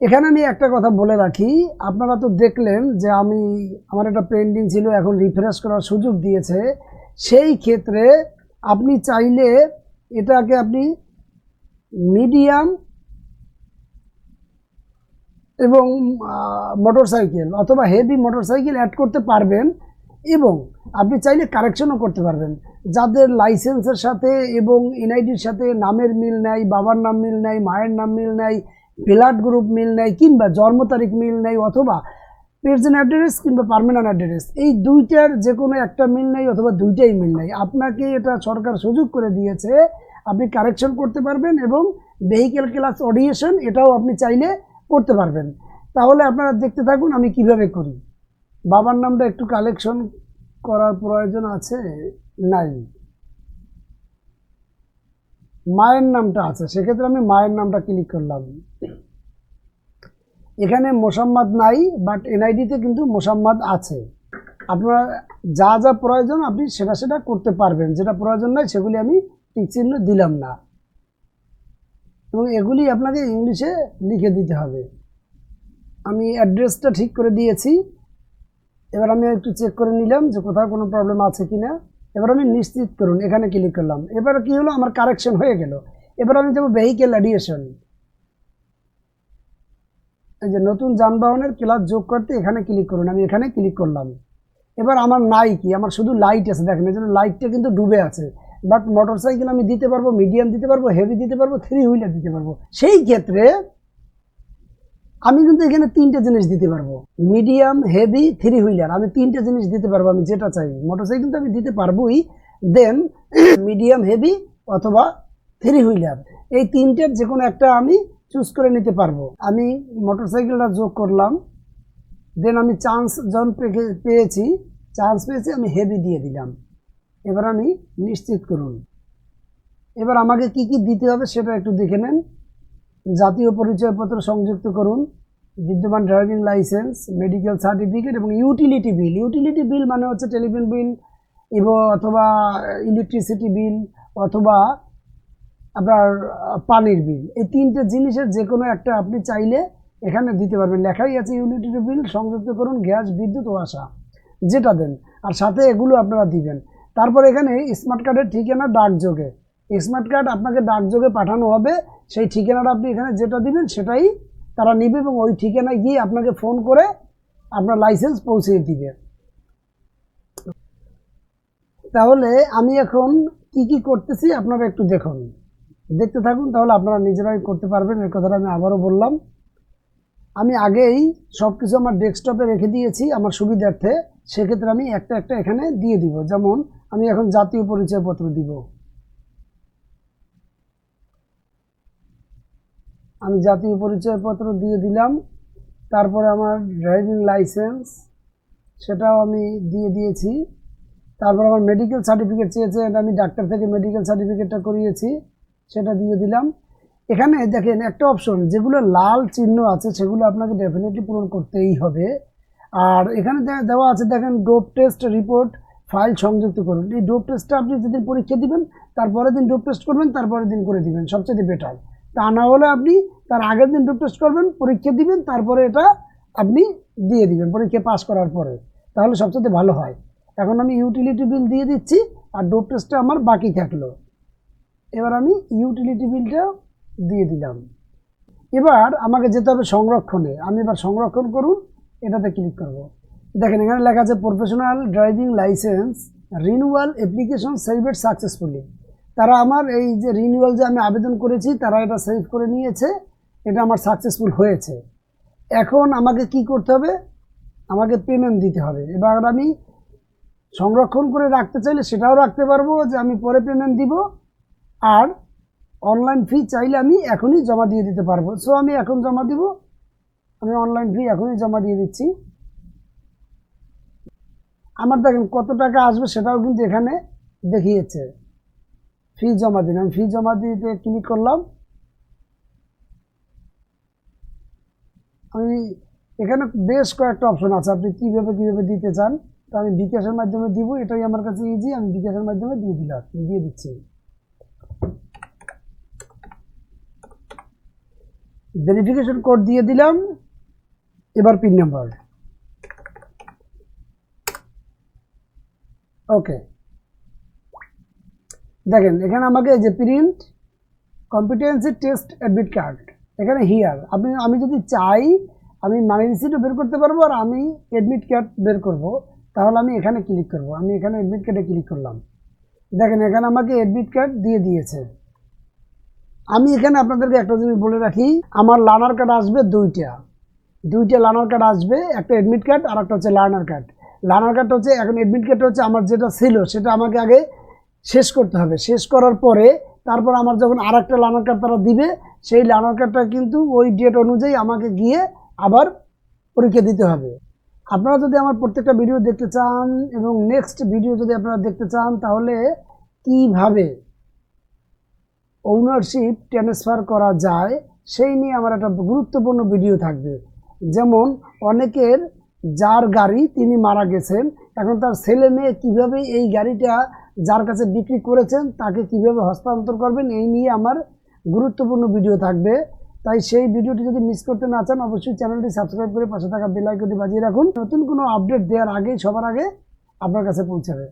এখানে আমি একটা কথা বলে রাখি। আপনারা তো দেখলেন যে আমি, আমার একটা পেন্ডিং ছিল, এখন রিফ্রেশ করার সুযোগ দিয়েছে। সেই ক্ষেত্রে আপনি চাইলে এটাকে আপনি মিডিয়াম এবং মোটরসাইকেল অথবা হেভি মোটরসাইকেল অ্যাড করতে পারবেন এবং আপনি চাইলে কারেকশনও করতে পারবেন। যাদের লাইসেন্সের সাথে এবং এনআইডির সাথে নামের মিল নাই, বাবার নাম মিল নাই, মায়ের নাম মিল নাই ব্লাড গ্রুপ মিল নাই কিংবা জন্ম তারিখ মিল নাই অথবা প্রেজেন্ট অ্যাড্রেস কিংবা পার্মানেন্ট অ্যাড্রেস এই দুইটার যে কোনো একটা মিল নেই অথবা দুইটাই মিল নেই আপনাকে এটা সরকার সুযোগ করে দিয়েছে, আপনি কারেকশন করতে পারবেন এবং ভেহিকেল ক্লাস অডিয়েশন এটাও আপনি চাইলে করতে পারবেন। তাহলে আপনারা দেখতে থাকুন আমি কীভাবে করি। বাবার নামটা একটু কালেকশন করার প্রয়োজন আছে? নাই। মায়ের নামটা আছে, সেক্ষেত্রে আমি মায়ের নামটা ক্লিক করলাম। এখানে মোসাম্মদ নাই বাট এনআইডিতে কিন্তু মোসাম্মদ আছে। আপনার যা যা প্রয়োজন আপনি সেটা সেটা করতে পারবেন, যেটা প্রয়োজন নয় সেগুলি আমি চিহ্ন দিলাম না। এবং এগুলি আপনাকে ইংলিশে লিখে দিতে হবে। আমি অ্যাড্রেসটা ঠিক করে দিয়েছি। এবার আমি একটু চেক করে নিলাম যে কোথাও কোনো প্রবলেম আছে কি না এবার আমি নিশ্চিত করুন, এখানে ক্লিক করলাম। এবার কি হলো? আমার কারেকশন হয়ে গেল। এবার আমি যাব ভেহিকেল অ্যাডিয়েশন এই যে নতুন যানবাহনের ক্লাস যোগ করতে এখানে ক্লিক করুন। আমি এখানে ক্লিক করলাম। এবার আমার নাই কি? আমার শুধু লাইট আছে, দেখেন, এই জন্য লাইটটা কিন্তু ডুবে আছে। বাট মোটরসাইকেল আমি দিতে পারব মিডিয়াম দিতে পারব হেভি দিতে পারব থ্রি হুইলার দিতে পারব। সেই ক্ষেত্রে আমি কিন্তু এখানে তিনটে জিনিস দিতে পারব। Medium, heavy, three wheeler. আমি তিনটে জিনিস দিতে পারব, আমি যেটা চাই। মোটরসাইকেল তো আমি দিতে পারবোই। দেন মিডিয়াম, হেভি অথবা থ্রি হুইলার। এই তিনটের যে কোনো একটা আমি চুজ করে নিতে পারব। আমি মোটরসাইকেলটা যোগ করলাম। দেন আমি চান্স যখন পেয়েছি চান্স পেয়েছি, আমি হেভি দিয়ে দিলাম। এবার আমি নিশ্চিত করুন। এবার আমাকে কি কি দিতে হবে সেটা একটু দেখে নেন। জাতীয় পরিচয়পত্র সংযুক্ত করুন, বিদ্যমান ড্রাইভিং লাইসেন্স মেডিকেল সার্টিফিকেট এবং ইউটিলিটি বিল ইউটিলিটি বিল মানে হচ্ছে টেলিফোন বিল এবং অথবা ইলেকট্রিসিটি বিল অথবা আপনার পানির বিল এই তিনটে জিনিসের যে কোনো একটা আপনি চাইলে এখানে দিতে পারবেন। লেখাই আছে ইউটিলিটি বিল সংযুক্ত করুন, গ্যাস, বিদ্যুৎ ও আসা। যেটা দেন। আর সাথে এগুলো আপনারা দিবেন। তারপর এখানে স্মার্ট কার্ডের ঠিকানা ডাকযোগে। স্মার্ট কার্ড আপনাকে ডাকযোগে পাঠানো হবে। সেই ঠিকানাটা আপনি এখানে যেটা দিবেন সেটাই তারা নিবে এবং ওই ঠিকানায় গিয়ে আপনাকে ফোন করে আপনার লাইসেন্স পৌঁছে দিবে। তাহলে আমি এখন কি কি করতেছি আপনারা একটু দেখুন। দেখতে থাকুন, তাহলে আপনারা নিজেরাই করতে পারবেন। এই কথাটা আমি আবারও বললাম। আমি আগেই সব কিছু আমার ডেস্কটপে রেখে দিয়েছি আমার সুবিধার্থে। সেক্ষেত্রে আমি একটা একটা এখানে দিয়ে দিব। যেমন আমি এখন জাতীয় পরিচয়পত্র দিব। আমি জাতীয় পরিচয়পত্র দিয়ে দিলাম। তারপরে আমার ড্রাইভিং লাইসেন্স সেটাও আমি দিয়ে দিয়েছি। তারপর আমার মেডিকেল সার্টিফিকেট চেয়েছে, এটা আমি ডাক্তার থেকে মেডিকেল সার্টিফিকেটটা করিয়েছি, সেটা দিয়ে দিলাম। এখানে দেখেন একটা অপশন যেগুলো লাল চিহ্ন আছে, সেগুলো আপনাকে ডেফিনেটলি পূরণ করতেই হবে। আর এখানে দেওয়া আছে, দেখেন ডোপ টেস্ট রিপোর্ট ফাইল সংযুক্ত করুন। এই ডোপ টেস্টটা আপনি যেদিন পরীক্ষা দিবেন তারপরের দিন ডোপ টেস্ট করবেন তারপরের দিন করে দিবেন, সবচেয়ে বেটার তা না হলে আপনি তার আগের দিন ডোপ টেস্ট করবেন, পরীক্ষা দিবেন, তারপরে এটা আপনি দিয়ে দিবেন, পরীক্ষা পাস করার পরে। তাহলে সবচেয়ে ভালো হয়। এখন আমি ইউটিলিটি বিল দিয়ে দিচ্ছি, আর ডোপ টেস্টটা আমার বাকি থাকল। এবার আমি ইউটিলিটি বিলটা দিয়ে দিলাম। এবার আমাকে যেতে হবে সংরক্ষণে। আমি এবার সংরক্ষণ করুন, এটাতে ক্লিক করব। দেখেন, এখানে লেখা আছে professional driving licence renewal application saved successfully তারা আমার এই যে রিনিউয়াল যে আমি আবেদন করেছি, তারা এটা সেভ করে নিয়েছে, এটা আমার সাকসেসফুল হয়েছে। এখন আমাকে কি করতে হবে? আমাকে পেমেন্ট দিতে হবে। এবার আমি সংরক্ষণ করে রাখতে চাইলে সেটাও রাখতে পারব যে আমি পরে পেমেন্ট দিব, আর অনলাইন ফি চাইলে আমি এখনই জমা দিয়ে দিতে পারব। সো আমি এখন জমা দিব, আমি অনলাইন ফি এখনই জমা দিয়ে দিচ্ছি। আমার দেখেন কত টাকা আসবে সেটাও কিন্তু এখানে দেখিয়েছে। ফি জমা দিন। আমি ফি জমা দিতে ক্লিক করলাম? আমি এখানে বেশ কয়েকটা অপশন আছে। আপনি কীভাবে কীভাবে দিতে চান, তো আমি বিকাশের মাধ্যমে দিব। এটাই আমার কাছে ইজি আমি বিকাশের মাধ্যমে দিয়ে দিলাম দিয়ে দিচ্ছি। ভেরিফিকেশন কোড দিয়ে দিলাম। এবার পিন নাম্বার ওকে দেখেন, এখানে আমাকে যে print competency test admit card এখানে হিয়ার আপনি, আমি যদি চাই, আমি মানি রিসিটও বের করতে পারব আর আমি অ্যাডমিট কার্ড বের করব, তাহলে আমি এখানে ক্লিক করব। আমি এখানে অ্যাডমিট কার্ডে ক্লিক করলাম। দেখেন, এখানে আমাকে অ্যাডমিট কার্ড দিয়ে দিয়েছে। আমি এখানে আপনাদেরকে একটা জিনিস বলে রাখি, আমার লার্নার কার্ড আসবে দুইটা। দুইটা লার্নার কার্ড আসবে, একটা অ্যাডমিট কার্ড আর একটা হচ্ছে লার্নার কার্ড লার্নার কার্ড হচ্ছে, এখন অ্যাডমিট কার্ড হচ্ছে আমার যেটা ছিল, সেটা আমাকে আগে শেষ করতে হবে। শেষ করার পরে তারপর আমার যখন আর একটা লার্নার কার্ড তারা দিবে, সেই লার্নার কার্ডটা কিন্তু ওই ডেট অনুযায়ী আমাকে গিয়ে আবার পরীক্ষা দিতে হবে। আপনারা যদি আমার প্রত্যেকটা ভিডিও দেখতে চান এবং নেক্সট ভিডিও যদি আপনারা দেখতে চান, তাহলে কীভাবে ওনারশিপ ট্রান্সফার করা যায়, সেই নিয়ে আমার একটা গুরুত্বপূর্ণ ভিডিও থাকবে। যেমন অনেকের যার গাড়ি তিনি মারা গেছেন, এখন তার ছেলে মেয়ে কীভাবে এই গাড়িটা যার কাছে বিক্রি করেছেন, তাকে কীভাবে হস্তান্তর করবেন, এই নিয়ে আমার গুরুত্বপূর্ণ ভিডিও থাকবে। তাই সেই ভিডিওটি যদি মিস করতে না চান, অবশ্যই চ্যানেলটি সাবস্ক্রাইব করে পাশে থাকা বেলাইকটি বাজিয়ে রাখুন। নতুন কোনো আপডেট দেওয়ার আগেই, সবার আগে আপনার কাছে পৌঁছাবে।